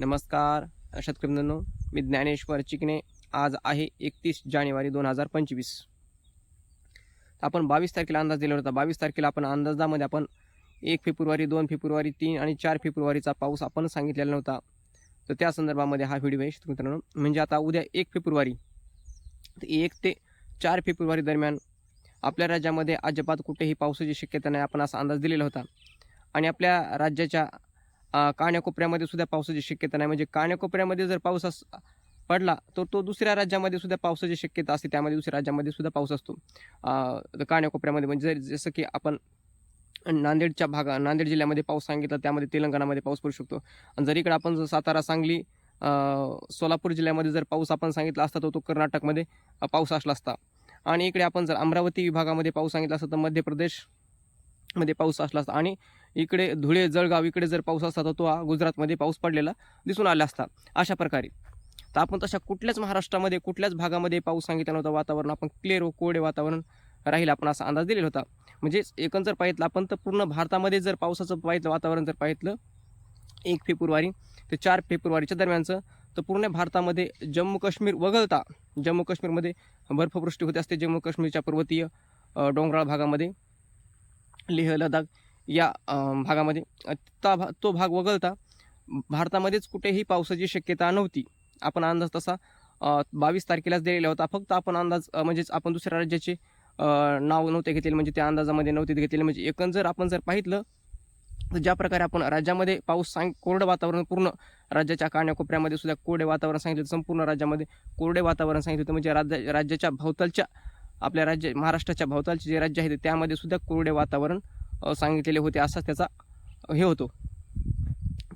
नमस्कार शेतकरी मित्रांनो मी ज्ञानेश्वर चिकणे आज आहे एकतीस जानेवारी दोन हजार पंचवीस. आपण बावीस तारखेला अंदाज दिला होता. बावीस तारखेला आपण अंदाजामध्ये आपण एक फेब्रुवारी दोन फेब्रुवारी तीन आणि चार फेब्रुवारीचा पाऊस आपण सांगितलेला नव्हता. तर त्या संदर्भामध्ये हा व्हिडिओ आहे शेतकरी मित्रांनो. म्हणजे आता उद्या एक फेब्रुवारी. तर एक ते चार फेब्रुवारी दरम्यान आपल्या राज्यामध्ये अजिबात कुठेही पावसाची शक्यता नाही आपण असा अंदाज दिलेला होता. आणि आपल्या राज्याच्या कान्याकोपऱ्यामध्ये सुद्धा पावसाची शक्यता नाही. म्हणजे कान्याकोपऱ्यामध्ये जर पाऊस अस पडला तर तो दुसऱ्या राज्यामध्ये सुद्धा पावसाची शक्यता असते. त्यामध्ये दुसऱ्या राज्यामध्ये सुद्धा पाऊस असतो. कान्याकोपऱ्यामध्ये म्हणजे जर जसं की आपण नांदेडच्या भागा नांदेड जिल्ह्यामध्ये पाऊस सांगितला त्यामध्ये तेलंगणामध्ये पाऊस पडू शकतो. आणि जर इकडे आपण जर सातारा सांगली सोलापूर जिल्ह्यामध्ये जर पाऊस आपण सांगितला असता तर तो कर्नाटकमध्ये पाऊस असला असता. आणि इकडे आपण जर अमरावती विभागामध्ये पाऊस सांगितला असता तर मध्य प्रदेशमध्ये पाऊस असला असता. आणि इकडे धुळे जळगाव इकडे जर पाऊस असता तर तो गुजरातमध्ये पाऊस पडलेला दिसून आला असता. अशा प्रकारे. तर आपण तशा कुठल्याच महाराष्ट्रामध्ये कुठल्याच भागामध्ये पाऊस सांगितला नव्हता. वातावरण आपण क्लिअर व कोरडे वातावरण राहील आपण असा अंदाज दिलेला होता. म्हणजेच एकंदर जर पाहितलं आपण तर पूर्ण भारतामध्ये जर पावसाचं पाहितलं वातावरण जर पाहितलं एक फेब्रुवारी ते चार फेब्रुवारीच्या दरम्यानचं तर पूर्ण भारतामध्ये जम्मू काश्मीर वगळता जम्मू काश्मीरमध्ये बर्फवृष्टी होते असते. जम्मू काश्मीरच्या पर्वतीय डोंगराळ भागामध्ये लेह लडाख या भागामध्ये. ता भा तो भाग वगळता भारतामध्येच कुठेही पावसाची शक्यता नव्हती. आपण अंदाज तसा बावीस तारखेलाच दिलेला होता. फक्त आपण अंदाज म्हणजेच आपण दुसऱ्या राज्याचे नाव नव्हते घेतले म्हणजे त्या अंदाजामध्ये नव्हते घेतलेले. म्हणजे एकंदर जर आपण जर पाहितलं तर ज्या प्रकारे आपण राज्यामध्ये पाऊस सांग कोरडं वातावरण पूर्ण राज्याच्या कानाकोपऱ्यामध्ये सुद्धा कोरडे वातावरण सांगितलं होतं, संपूर्ण राज्यामध्ये कोरडे वातावरण सांगितलं होतं. म्हणजे राज्य राज्याच्या भोवतालच्या आपल्या राज्य महाराष्ट्राच्या भोवतालचे जे राज्य आहेत त्यामध्ये सुद्धा कोरडे वातावरण सांगितलेले होते असा त्याचा हे होतो.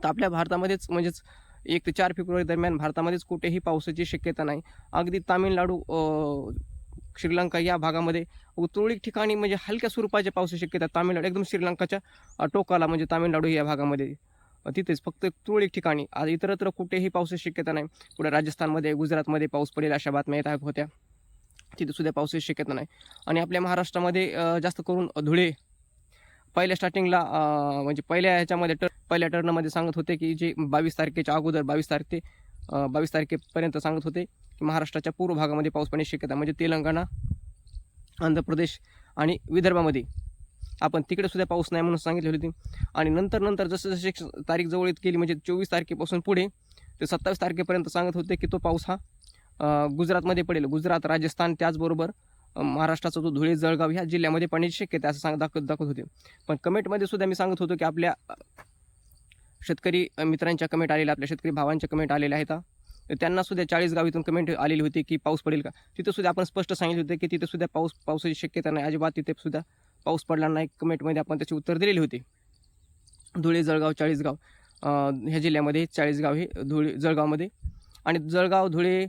तर आपल्या भारतामध्येच म्हणजेच एक ते चार फेब्रुवारी दरम्यान भारतामध्येच कुठेही पावसाची शक्यता नाही. अगदी तामिळनाडू श्रीलंका या भागामध्ये तुरळक ठिकाणी म्हणजे हलक्या स्वरूपाच्या पावसाची शक्यता तामिळनाडू एकदम श्रीलंकाच्या टोकाला म्हणजे तामिळनाडू या भागामध्ये. तिथेच फक्त तुरळक ठिकाणी आज इतरत्र कुठेही पावसाची शक्यता नाही. पुढे राजस्थानमध्ये गुजरातमध्ये पाऊस पडेल अशा बातम्या येत होत्या. तिथेसुद्धा पावसाची शक्यता नाही. आणि आपल्या महाराष्ट्रामध्ये जास्त करून धुळे पहिल्या स्टार्टिंगला म्हणजे पहिल्या ह्याच्यामध्ये टर पहिल्या टर्नमध्ये सांगत होते की जे बावीस तारखेच्या अगोदर बावीस तारखे ते बावीस तारखेपर्यंत सांगत होते की महाराष्ट्राच्या पूर्व भागामध्ये पाऊस पडण्याची शक्यता म्हणजे तेलंगणा आंध्र प्रदेश आणि विदर्भामध्ये. आपण तिकडे सुद्धा पाऊस नाही म्हणून सांगितली होती. आणि नंतर नंतर जसं जसे तारीख जवळ येत गेली म्हणजे चोवीस तारखेपासून पुढे ते सत्तावीस तारखेपर्यंत सांगत होते की तो पाऊस हा गुजरातमध्ये पडेल. गुजरात राजस्थान त्याचबरोबर महाराष्ट्राचा जो धुळे जळगाव ह्या जिल्ह्यामध्ये पाण्याची शक्यता असं सांग दाखवत दाखवत होते. पण कमेंटमध्ये सुद्धा मी सांगत होतो की आपल्या शेतकरी मित्रांच्या कमेंट आलेल्या आपल्या शेतकरी भावांच्या कमेंट आलेल्या आहेत तर त्यांना सुद्धा चाळीस गावीतून कमेंट आलेली होती की पाऊस पडेल का? तिथे सुद्धा आपण स्पष्ट सांगितले होते की तिथे सुद्धा पाऊस पावसाची शक्यता नाही. अजिबात तिथे सुद्धा पाऊस पडला नाही. कमेंटमध्ये आपण त्याचे उत्तर दिलेले होते. धुळे जळगाव चाळीसगाव ह्या जिल्ह्यामध्ये चाळीसगाव हे धुळे जळगावमध्ये. आणि जळगाव धुळे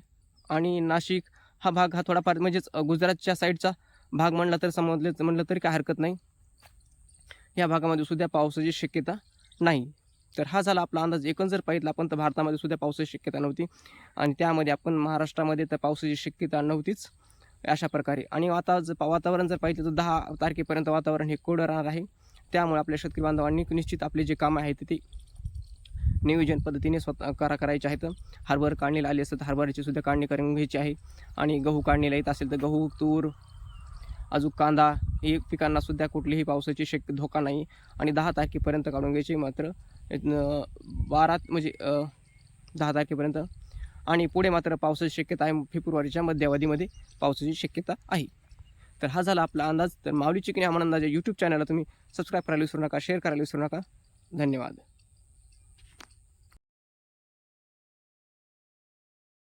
आणि नाशिक हा भाग हा थोडाफार म्हणजेच गुजरातच्या साईडचा भाग म्हणला तर समजले म्हणलं तरी काय हरकत नाही. या भागामध्ये सुद्धा पावसाची शक्यता नाही. तर हा झाला आपला अंदाज. एकूण जर पाहितला आपण तर भारतामध्ये सुद्धा पावसाची शक्यता नव्हती. आणि त्यामध्ये आपण महाराष्ट्रामध्ये तर पावसाची शक्यता नव्हतीच. अशा प्रकारे. आणि आता जर वातावरण जर पाहिजे तर दहा तारखेपर्यंत वातावरण हे कोरडं राहणार आहे. त्यामुळे आपल्या शेतकरी बांधवांनी निश्चित आपले जे कामं आहेत ते नियोजन पद्धतीने स्वतः करा करायचे आहेत. हरभर काढणीला आली असतात तर हरभऱ्याची सुद्धा काढणी करून घ्यायची आहे. आणि गहू काढणीला येत असेल तर गहू तूर अजून कांदा हे पिकांना सुद्धा कुठलीही पावसाची शक्य धोका नाही. आणि दहा तारखेपर्यंत काढून घ्यायची मात्र बारा म्हणजे दहा तारखेपर्यंत. आणि पुढे मात्र पावसाची शक्यता आहे. फेब्रुवारीच्या मध्यावधीमध्ये पावसाची शक्यता आहे. तर हा झाला आपला अंदाज. तर माऊली चिकणी आम्हाला अंदाज यूट्यूब चॅनलला तुम्ही सबस्क्राईब करायला विसरू नका शेअर करायला विसरू नका. धन्यवाद.